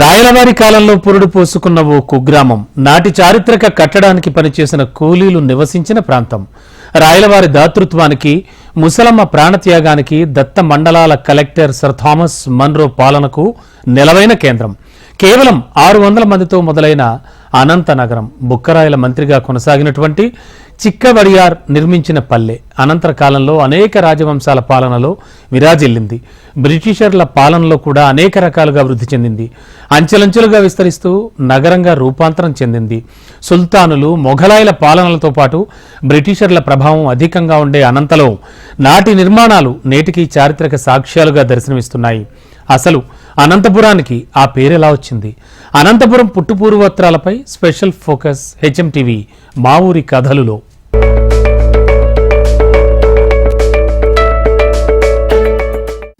రాయలవారి కాలంలో పురుడు పోసుకున్న ఓ కుగ్రామం నాటి చారిత్రక కట్టడానికి పనిచేసిన కూలీలు నివసించిన ప్రాంతం. రాయలవారి దాతృత్వానికి ముసలమ్మ ప్రాణత్యాగానికి దత్త మండలాల కలెక్టర్ సర్ థామస్ మన్రో పాలనకు నిలవైన కేంద్రం. కేవలం ఆరు వందల మందితో మొదలైన అనంత నగరం బుక్కరాయల మంత్రిగా కొనసాగినటువంటి చిక్కవడియార్ నిర్మించిన పల్లె అనంతర కాలంలో అనేక రాజవంశాల పాలనలో విరాజిల్లింది. బ్రిటిషర్ల పాలనలో కూడా అనేక రకాలుగా వృద్ధి చెందింది. అంచెలంచెలుగా విస్తరిస్తూ నగరంగా రూపాంతరం చెందింది. సుల్తానులు మొఘలాయల పాలనలతో పాటు బ్రిటిషర్ల ప్రభావం అధికంగా ఉండే అనంతలో నాటి నిర్మాణాలు నేటికి చారిత్రక సాక్ష్యాలుగా దర్శనమిస్తున్నాయి. అసలు అనంతపురానికి ఆ పేరెలా వచ్చింది? అనంతపురం పుట్టుపూర్వత్రాలపై స్పెషల్ ఫోకస్ హెచ్ఎం టీవీ మా ఊరి కథలులో.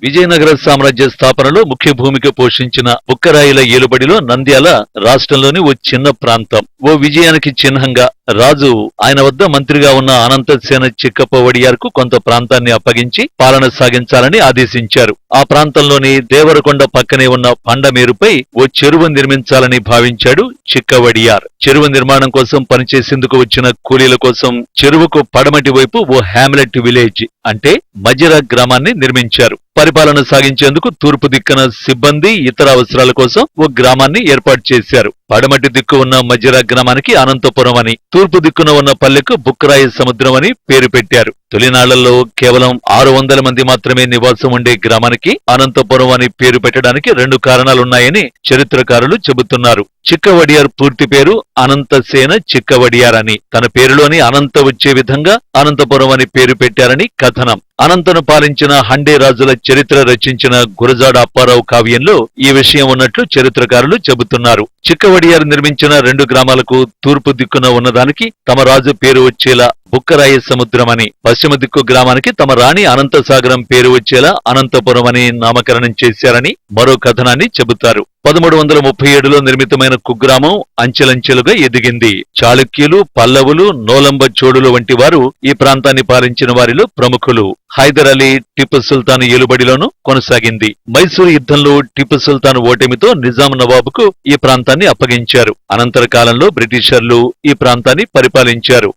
విజయనగర సామ్రాజ్య స్థాపనలో ముఖ్య భూమిక పోషించిన బుక్కరాయిల ఏలుబడిలో నంద్యాల రాష్ట్రంలోని ఓ చిన్న ప్రాంతం. ఓ విజయానికి చిహ్నంగా రాజు ఆయన వద్ద మంత్రిగా ఉన్న అనంతసేన చిక్కప్ప వడియార్కు కొంత ప్రాంతాన్ని అప్పగించి పాలన సాగించాలని ఆదేశించారు. ఆ ప్రాంతంలోని దేవరకొండ పక్కనే ఉన్న పండమేరుపై ఓ చెరువు నిర్మించాలని భావించాడు చిక్కవడియార్ చెరువు నిర్మాణం కోసం పనిచేసేందుకు వచ్చిన కూలీల కోసం చెరువుకు పడమటి వైపు ఓ హ్యామ్లెట్ విలేజ్ అంటే మజిరా గ్రామాన్ని నిర్మించారు. పరిపాలన సాగించేందుకు తూర్పు దిక్కున సిబ్బంది ఇతర అవసరాల కోసం ఓ గ్రామాన్ని ఏర్పాటు చేశారు. పడమటి దిక్కు ఉన్న మజిరా గ్రామానికి అనంతపురం అని తూర్పు దిక్కున ఉన్న పల్లెకు బుక్కరాయి సముద్రం అని పేరు పెట్టారు. తొలినాళ్ళలో కేవలం ఆరు వందల మంది మాత్రమే నివాసం ఉండే గ్రామానికి అనంతపురం అని పేరు పెట్టడానికి రెండు కారణాలున్నాయని చరిత్రకారులు చెబుతున్నారు. చిక్కవడియార్ పూర్తి పేరు అనంతసేన చిక్కవడియార్ అని. తన పేరులోని అనంత వచ్చే విధంగా అనంతపురం అని పేరు పెట్టారని కథనం. అనంతను పాలించిన హండే రాజుల చరిత్ర రచించిన గురజాడ అప్పారావు కావ్యంలో ఈ విషయం ఉన్నట్లు చరిత్రకారులు చెబుతున్నారు. చిక్కవడియార్ నిర్మించిన రెండు గ్రామాలకు తూర్పు దిక్కున ఉన్నదానికి తమ రాజు పేరు వచ్చేలా బుక్కరాయ సముద్రం అని పశ్చిమ దిక్కు గ్రామానికి తమ రాణి అనంతసాగరం పేరు వచ్చేలా అనంతపురం అని నామకరణం చేశారని మరో కథనాన్ని చెబుతారు. పదమూడు వందల ముప్పై ఏడులో నిర్మితమైన కుగ్రామం అంచెలంచెలుగా ఎదిగింది. చాళుక్యులు పల్లవులు నోలంబ చోడులు వంటి వారు ఈ ప్రాంతాన్ని పాలించిన వారిలో ప్రముఖులు. హైదర్ అలీ టిప్పు సుల్తాన్ ఏలుబడిలోనూ కొనసాగింది. మైసూరు యుద్ధంలో టిప్పు సుల్తాన్ ఓటమితో నిజాం నవాబుకు ఈ ప్రాంతాన్ని అప్పగించారు. అనంతర కాలంలో బ్రిటిషర్లు ఈ ప్రాంతాన్ని పరిపాలించారు.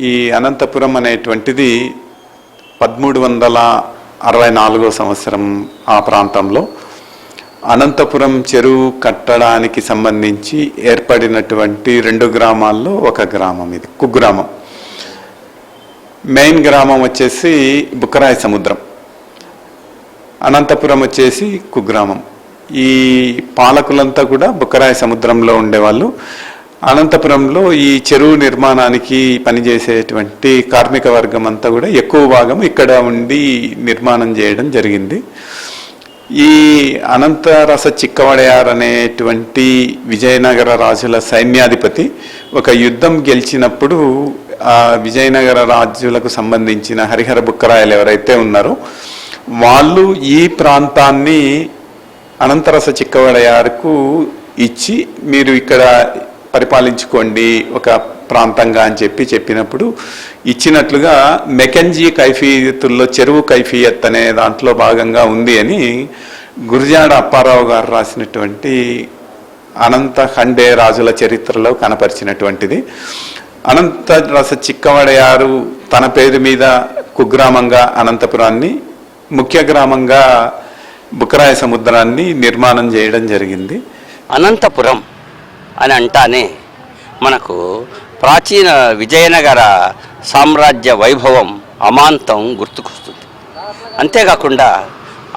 ఈ అనంతపురం అనేటువంటిది పదమూడు వందల అరవై నాలుగో సంవత్సరం ఆ ప్రాంతంలో. అనంతపురం చెరువు కట్టడానికి సంబంధించి ఏర్పడినటువంటి రెండు గ్రామాల్లో ఒక గ్రామం ఇది కుగ్రామం. మెయిన్ గ్రామం వచ్చేసి బుక్కరాయ సముద్రం. అనంతపురం వచ్చేసి కుగ్రామం. ఈ పాలకులంతా కూడా బుక్కరాయ సముద్రంలో ఉండేవాళ్ళు. అనంతపురంలో ఈ చెరువు నిర్మాణానికి పనిచేసేటువంటి కార్మిక వర్గం అంతా కూడా ఎక్కువ భాగం ఇక్కడ ఉండి నిర్మాణం చేయడం జరిగింది. ఈ అనంతరస చిక్కవడయార్ అనేటువంటి విజయనగర రాజుల సైన్యాధిపతి ఒక యుద్ధం గెలిచినప్పుడు ఆ విజయనగర రాజులకు సంబంధించిన హరిహర బుక్కరాయలు ఎవరైతే ఉన్నారో వాళ్ళు ఈ ప్రాంతాన్ని అనంతరస చిక్కవడయారుకు ఇచ్చి మీరు ఇక్కడ పరిపాలించుకోండి ఒక ప్రాంతంగా అని చెప్పి చెప్పినప్పుడు ఇచ్చినట్లుగా మెకెంజీ కైఫియతుల్లో చెరువు కైఫీయత్ అనే దాంట్లో భాగంగా ఉంది అని గురిజాడ అప్పారావు గారు రాసినటువంటి అనంత ఖండే రాజుల చరిత్రలో కనపరిచినటువంటిది. అనంత రస చిక్కవడయారు తన పేరు మీద కుగ్రామంగా అనంతపురాన్ని ముఖ్య గ్రామంగా బుకరాయ సముద్రాన్ని నిర్మాణం చేయడం జరిగింది. అనంతపురం అని అంటానే మనకు ప్రాచీన విజయనగర సామ్రాజ్య వైభవం అమాంతం గుర్తుకొస్తుంది. అంతేకాకుండా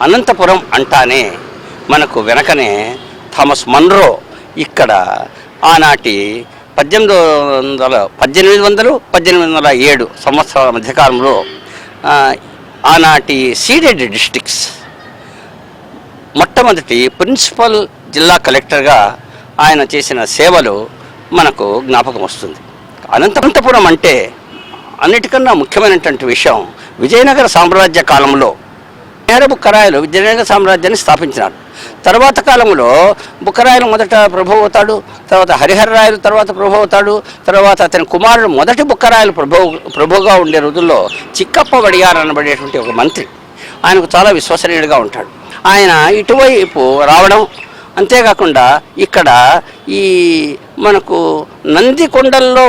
అనంతపురం అంటానే మనకు వెనకనే థామస్ మన్రో ఇక్కడ ఆనాటి పద్దెనిమిది వందల పద్దెనిమిది వందలు పద్దెనిమిది వందల ఏడు సంవత్సరాల మధ్యకాలంలో ఆనాటి సీడెడ్ డిస్టిక్స్ మొట్టమొదటి ప్రిన్సిపల్ జిల్లా కలెక్టర్గా ఆయన చేసిన సేవలు మనకు జ్ఞాపకం వస్తుంది. అనంతపురం అంటే అన్నిటికన్నా ముఖ్యమైనటువంటి విషయం విజయనగర సామ్రాజ్య కాలంలో నేర బుక్కరాయలు విజయనగర సామ్రాజ్యాన్ని స్థాపించినారు. తర్వాత కాలంలో బుక్కరాయలు మొదట ప్రభు అవుతాడు తర్వాత హరిహరరాయలు తర్వాత ప్రభు అవుతాడు తర్వాత అతని కుమారుడు మొదటి బుక్కరాయలు ప్రభు ప్రభుగా ఉండే రోజుల్లో చిక్కప్ప వడియార్ అనబడేటువంటి ఒక మంత్రి. ఆయనకు చాలా విశ్వసనీయుడిగా ఉంటాడు. ఆయన ఇటువైపు రావడం అంతేకాకుండా ఇక్కడ ఈ మనకు నంది కొండల్లో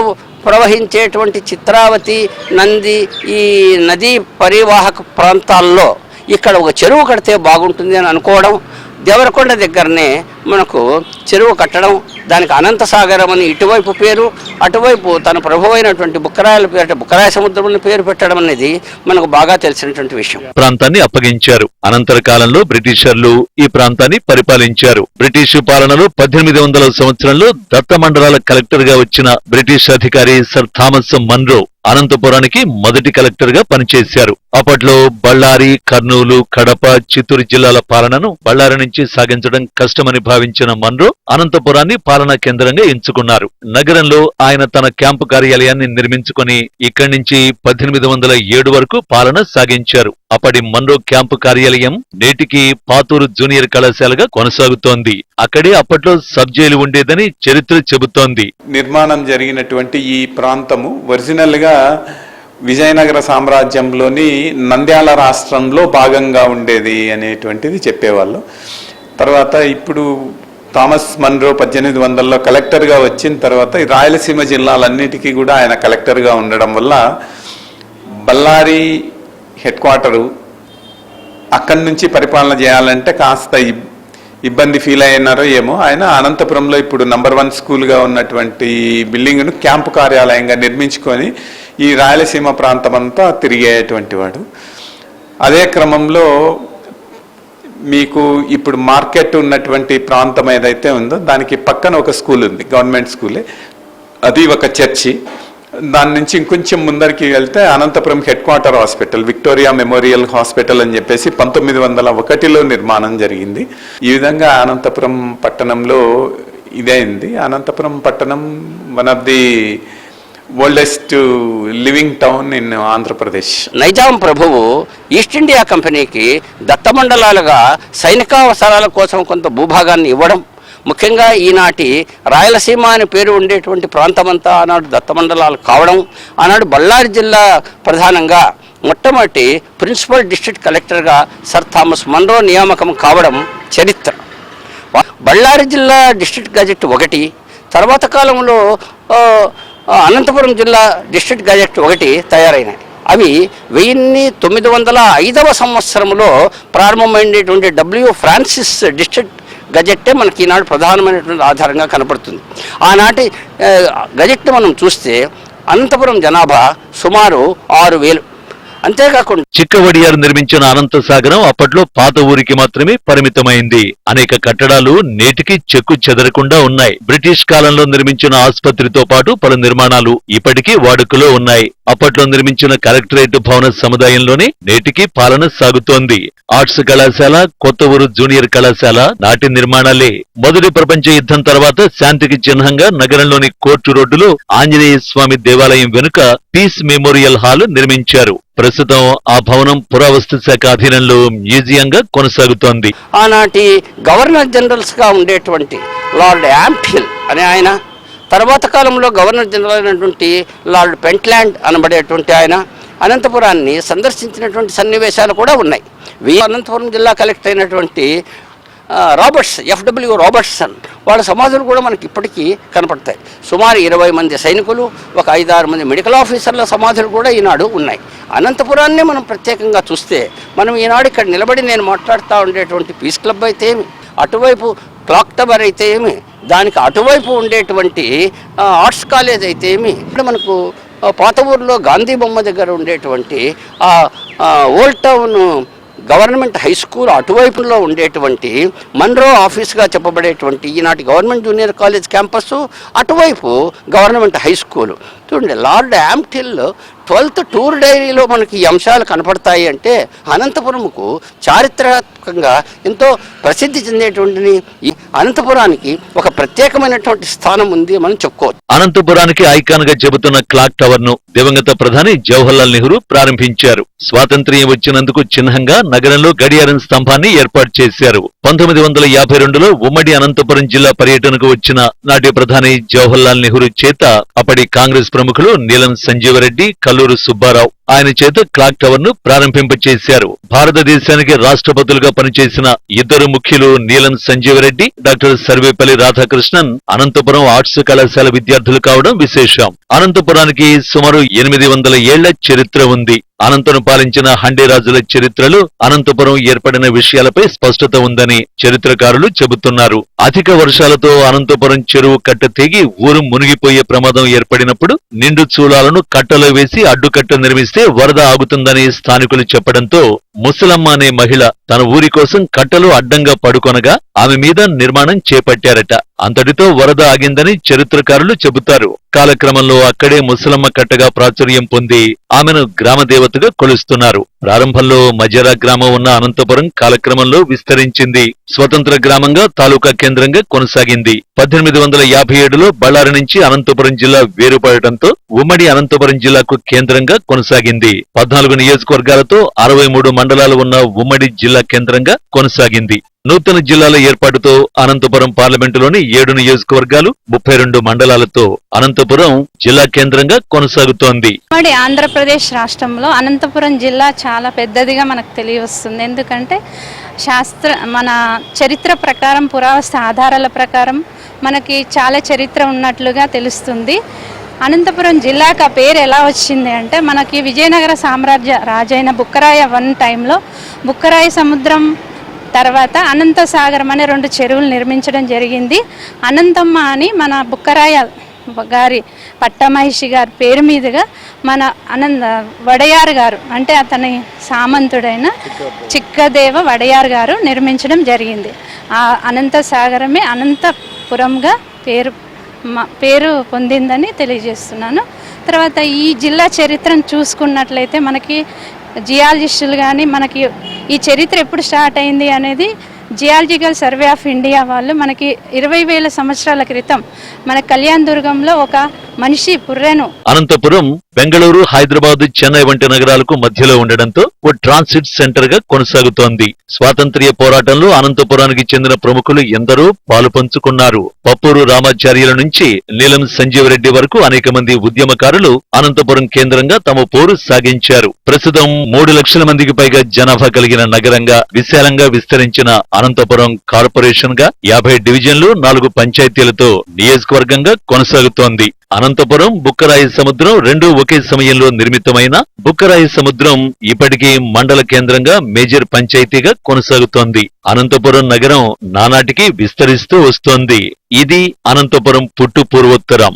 ప్రవహించేటువంటి చిత్రావతి నంది ఈ నదీ పరివాహక ప్రాంతాల్లో ఇక్కడ ఒక చెరువు కడితే బాగుంటుంది అని అనుకోవడం దేవరకొండ దగ్గరనే మనకు చెరువు కట్టడం దానికి అనంతసాగరం అని ఇటువైపు పేరు అటువైపు తన ప్రభు అయినటువంటి బుక్కరాయల పేరు బుక్కరాయ సముద్రం పేరు పెట్టడం అనేది మనకు బాగా తెలిసినటువంటి విషయం. ప్రాంతాన్ని అప్పగించారు. అనంతర కాలంలో బ్రిటిషర్లు ఈ ప్రాంతాన్ని పరిపాలించారు. బ్రిటిష్ పాలనలో పద్దెనిమిది వందల సంవత్సరంలో దత్త మండలాల కలెక్టర్గా వచ్చిన బ్రిటిష్ అధికారి సర్ థామస్ మన్రో అనంతపురానికి మొదటి కలెక్టర్గా పనిచేశారు. అప్పట్లో బళ్ళారి కర్నూలు కడప చిత్తూరు జిల్లాల పాలనను బళ్ళారి నుంచి సాగించడం కష్టమని భావించిన మన్రో అనంతపురాన్ని పరిపాలనా కేంద్రంగా ఎంచుకున్నారు. నగరంలో ఆయన తన క్యాంపు కార్యాలయాన్ని నిర్మించుకుని ఇక్కడి నుంచి పద్దెనిమిది వందల ఏడు వరకు పాలన సాగించారు. అప్పటి మన్రో క్యాంపు కార్యాలయం నేటికి పాతూరు జూనియర్ కళాశాలగా కొనసాగుతోంది. అక్కడే అప్పట్లో సబ్ జైలు ఉండేదని చరిత్ర చెబుతోంది. నిర్మాణం జరిగినటువంటి ఈ ప్రాంతము ఒరిజినల్గా విజయనగర సామ్రాజ్యంలోని నంద్యాల రాష్ట్రంలో భాగంగా ఉండేది అనేటువంటిది చెప్పేవాళ్ళు. తర్వాత ఇప్పుడు థామస్ మన్రో పద్దెనిమిది వందల్లో కలెక్టర్గా వచ్చిన తర్వాత ఈ రాయలసీమ జిల్లాలన్నిటికీ కూడా ఆయన కలెక్టర్గా ఉండడం వల్ల బళ్ళారి హెడ్ క్వార్టరు అక్కడి నుంచి పరిపాలన చేయాలంటే కాస్త ఇబ్- ఇబ్బంది ఫీల్ అయినారో ఏమో. ఆయన అనంతపురంలో ఇప్పుడు నంబర్ వన్ స్కూల్గా ఉన్నటువంటి బిల్డింగ్ను క్యాంపు కార్యాలయంగా నిర్మించుకొని ఈ రాయలసీమ ప్రాంతమంతా తిరిగేటువంటి వాడు. అదే క్రమంలో మీకు ఇప్పుడు మార్కెట్ ఉన్నటువంటి ప్రాంతం ఏదైతే ఉందో దానికి పక్కన ఒక స్కూల్ ఉంది గవర్నమెంట్ స్కూలే. అది ఒక చర్చి. దాని నుంచి ఇంకొంచెం ముందరికి వెళ్తే Anantapuram headquarter hospital Victoria memorial hospital అని చెప్పేసి పంతొమ్మిది వందల ఒకటిలో నిర్మాణం జరిగింది. ఈ విధంగా అనంతపురం పట్టణంలో ఇదైంది. అనంతపురం పట్టణం one of the oldest living town in Andhra Pradesh Nizam ప్రభువు ఈస్ట్ ఇండియా కంపెనీకి దత్తమండలాలుగా సైనికావసరాల కోసం కొంత భూభాగాన్ని ఇవ్వడం. ముఖ్యంగా ఈనాటి రాయలసీమ అని పేరు ఉండేటువంటి ప్రాంతమంతా ఆనాడు దత్తమండలాలు కావడం. ఆనాడు బళ్ళారి జిల్లా ప్రధానంగా మొట్టమొదటి ప్రిన్సిపల్ డిస్ట్రిక్ట్ కలెక్టర్గా సర్ థామస్ మన్రో నియామకం కావడం చరిత్ర. బళ్ళారి జిల్లా డిస్ట్రిక్ట్ గజెట్ ఒకటి. తర్వాత కాలంలో అనంతపురం జిల్లా డిస్ట్రిక్ట్ గజెట్ ఒకటి తయారైనాయి. అవి వెయ్యిన్ని తొమ్మిది వందల ఐదవ సంవత్సరంలో ప్రారంభమైనటువంటి డబ్ల్యూ ఫ్రాన్సిస్ డిస్ట్రిక్ట్ గజెట్టే మనకి ఈనాడు ప్రధానమైనటువంటి ఆధారంగా కనపడుతుంది. ఆనాటి గజెట్ మనం చూస్తే అనంతపురం జనాభా సుమారు ఆరు వేలు. అంతేకాకుండా చిక్కవడియారు నిర్మించిన అనంత సాగరం అప్పట్లో పాత ఊరికి మాత్రమే పరిమితమైంది. అనేక కట్టడాలు నేటికి చెక్కు చెదరకుండా ఉన్నాయి. బ్రిటిష్ కాలంలో నిర్మించిన ఆసుపత్రితో పాటు పలు నిర్మాణాలు ఇప్పటికీ వాడుకలో ఉన్నాయి. అప్పట్లో నిర్మించిన కలెక్టరేట్ భవన సముదాయంలోనే నేటికి పాలన సాగుతోంది. ఆర్ట్స్ కళాశాల కొత్తవూరు జూనియర్ కళాశాల నాటి నిర్మాణాలే. మొదటి ప్రపంచ యుద్ధం తర్వాత శాంతికి చిహ్నంగా నగరంలోని కోర్టు రోడ్డులో ఆంజనేయ స్వామి దేవాలయం వెనుక పీస్ మెమోరియల్ హాల్ నిర్మించారు. ప్రస్తుతం ఆ భవనం పురావస్తు శాఖ అధీనంలో మ్యూజియంగా కొనసాగుతోంది. ఆనాటి గవర్నర్ జనరల్స్గా ఉండేటువంటి లార్డ్ యాంఫిల్ అనే ఆయన తర్వాత కాలంలో గవర్నర్ జనరల్ అయినటువంటి లార్డ్ పెంట్లాండ్ అనబడేటువంటి ఆయన అనంతపురాన్ని సందర్శించినటువంటి సన్నివేశాలు కూడా ఉన్నాయి. అనంతపురం జిల్లా కలెక్టర్ అయినటువంటి రాబర్ట్స్ ఎఫ్డబ్ల్యూ రాబర్ట్సన్ వాళ్ళ సమాధులు కూడా మనకి ఇప్పటికీ కనపడతాయి. సుమారు ఇరవై మంది సైనికులు ఒక ఐదారు మంది మెడికల్ ఆఫీసర్ల సమాధులు కూడా ఈనాడు ఉన్నాయి. అనంతపురాన్ని మనం ప్రత్యేకంగా చూస్తే మనం ఈనాడు ఇక్కడ నిలబడి నేను మాట్లాడుతూ ఉండేటువంటి పీస్ క్లబ్ అయితే ఏమి? అటువైపు క్లాక్ టవర్ అయితే ఏమి? దానికి అటువైపు ఉండేటువంటి ఆర్ట్స్ కాలేజ్ అయితే ఏమి? ఇప్పుడు మనకు పాత ఊర్లో గాంధీ బొమ్మ దగ్గర ఉండేటువంటి old town government high school అటువైపులో ఉండేటువంటి మన్రో ఆఫీస్గా చెప్పబడేటువంటి ఈనాటి గవర్నమెంట్ జూనియర్ కాలేజ్ క్యాంపస్ అటువైపు గవర్నమెంట్ హై స్కూల్. చూడండి లార్డ్ యాంప్టిల్ ట్వెల్త్ టూర్ డైరీలో మనకి ఈ అంశాలు కనపడతాయి అంటే అనంతపురంకు చారిత్రాత్మకంగా ఎంతో ప్రసిద్ధి చెందేటువంటి అనంతపురానికి ఒక ప్రత్యేకమైనటువంటి స్థానం ఉంది మనం చెప్పుకోవచ్చు. అనంతపురానికి ఐకాన్గా చెబుతున్న క్లాక్ టవర్ను దివంగత ప్రధాని జవహర్లాల్ నెహ్రూ ప్రారంభించారు. స్వాతంత్ర్యం వచ్చినందుకు చిహ్నంగా నగరంలో గడియారం స్తంభాన్ని ఏర్పాటు చేశారు. పంతొమ్మిది వందల యాభై రెండులో ఉమ్మడి అనంతపురం జిల్లా పర్యటనకు వచ్చిన నాటి ప్రధాని జవహర్లాల్ నెహ్రూ చేత అప్పటి కాంగ్రెస్ ప్రముఖులు నీలం సంజీవరెడ్డి కల్లూరు సుబ్బారావు ఆయన చేత క్లాక్ టవర్ను ప్రారంభింపచేశారు. భారతదేశానికి రాష్ట్రపతులుగా పనిచేసిన ఇద్దరు ముఖ్యులు నీలం సంజీవరెడ్డి డాక్టర్ సర్వేపల్లి రాధాకృష్ణన్ అనంతపురం ఆర్ట్స్ కళాశాల విద్యార్థులు కావడం విశేషం. అనంతపురానికి సుమారు ఎనిమిది వందల ఏళ్ళ చరిత్ర ఉంది. అనంతను పాలించిన హండేరాజుల చరిత్రలు అనంతపురం ఏర్పడిన విషయాలపై స్పష్టత ఉందని చరిత్రకారులు చెబుతున్నారు. అధిక వర్షాలతో అనంతపురం చెరువు కట్ట తెగి ఊరు మునిగిపోయే ప్రమాదం ఏర్పడినప్పుడు నిండు చూలాలను కట్టలో వేసి అడ్డుకట్ట నిర్మిస్తే వరద ఆగుతుందని స్థానికులు చెప్పడంతో ముసలమ్మ అనే మహిళ తన ఊరి కోసం కట్టలు అడ్డంగా పడుకొనగా ఆమె మీద నిర్మాణం చేపట్టారట. అంతటితో వరద ఆగిందని చరిత్రకారులు చెబుతారు. కాలక్రమంలో అక్కడే ముసలమ్మ కట్టగా ప్రాచుర్యం పొంది ఆమెను గ్రామదేవతగా కొలుస్తున్నారు. ప్రారంభంలో మజరా గ్రామం ఉన్న అనంతపురం కాలక్రమంలో విస్తరించింది. స్వతంత్ర గ్రామంగా తాలూకా కేంద్రంగా కొనసాగింది. పద్దెనిమిది వందల యాభై ఏడులో బళ్ళారి నుంచి అనంతపురం జిల్లా వేరుపడటంతో ఉమ్మడి అనంతపురం జిల్లాకు కేంద్రంగా కొనసాగింది. పద్నాలుగు నియోజకవర్గాలతో అరవై మూడు మండలాలు ఉన్న ఉమ్మడి జిల్లా కేంద్రంగా కొనసాగింది. నూతన జిల్లాల ఏర్పాటుతో అనంతపురం పార్లమెంటులోని ఏడు నియోజకవర్గాలు ముప్పై రెండు మండలాలతో అనంతపురం జిల్లా కేంద్రంగా కొనసాగుతోంది. ఉమ్మడి ఆంధ్రప్రదేశ్ రాష్ట్రంలో అనంతపురం జిల్లా చాలా పెద్దదిగా మనకు తెలియవస్తుంది. ఎందుకంటే శాస్త్ర మన చరిత్ర ప్రకారం పురావస్తు ఆధారాల ప్రకారం మనకి చాలా చరిత్ర ఉన్నట్లుగా తెలుస్తుంది. అనంతపురం జిల్లాకు ఆ పేరు ఎలా వచ్చింది అంటే మనకి విజయనగర సామ్రాజ్య రాజైన బుక్కరాయ వన్ టైంలో బుక్కరాయ సముద్రం తర్వాత అనంత సాగరం అనే రెండు చెరువులు నిర్మించడం జరిగింది. అనంతమ్మ అని మన బుక్కరాయ గారి పట్టమహిషి గారి పేరు మీదుగా మన అనంత వడయార్ గారు అంటే అతని సామంతుడైన చిక్కదేవ వడయార్ గారు నిర్మించడం జరిగింది. ఆ అనంత సాగరమే అనంతపురంగా పేరు పేరు పొందిందని తెలియజేస్తున్నాను. తర్వాత ఈ జిల్లా చరిత్రను చూసుకున్నట్లయితే మనకి జియాలజిస్టులు కానీ మనకి ఈ చరిత్ర ఎప్పుడు స్టార్ట్ అయింది అనేది జియాలజికల్ సర్వే ఆఫ్ ఇండియా వాళ్ళు మనకి ఇరవై వేల సంవత్సరాల క్రితం మన కళ్యాణ్ దుర్గంలో ఒక మనిషి పుర్రెను అనంతపురం బెంగళూరు హైదరాబాద్ చెన్నై వంటి నగరాలకు మధ్యలో ఉండడంతో ఓ ట్రాన్సిట్ సెంటర్గా కొనసాగుతోంది. స్వాతంత్ర్య పోరాటంలో అనంతపురానికి చెందిన ప్రముఖులు ఎందరో పాలు పంచుకున్నారు. పప్పూరు రామాచార్యుల నుంచి నీలం సంజీవరెడ్డి వరకు అనేక మంది ఉద్యమకారులు అనంతపురం కేంద్రంగా తమ పోరు సాగించారు. ప్రస్తుతం మూడు లక్షల మందికి పైగా జనాభా కలిగిన నగరంగా విశాలంగా విస్తరించిన అనంతపురం కార్పొరేషన్గా యాభై డివిజన్లు నాలుగు పంచాయతీలతో నియోజకవర్గంగా కొనసాగుతోంది. అనంతపురం బుక్కరాయి సముద్రం రెండు ఒకే సమయంలో నిర్మితమైన బుక్కరాయి సముద్రం ఇప్పటికీ మండల కేంద్రంగా మేజర్ పంచాయతీగా కొనసాగుతోంది. అనంతపురం నగరం నానాటికి విస్తరిస్తూ వస్తోంది. ఇది అనంతపురం పుట్టు పూర్వోత్తరం.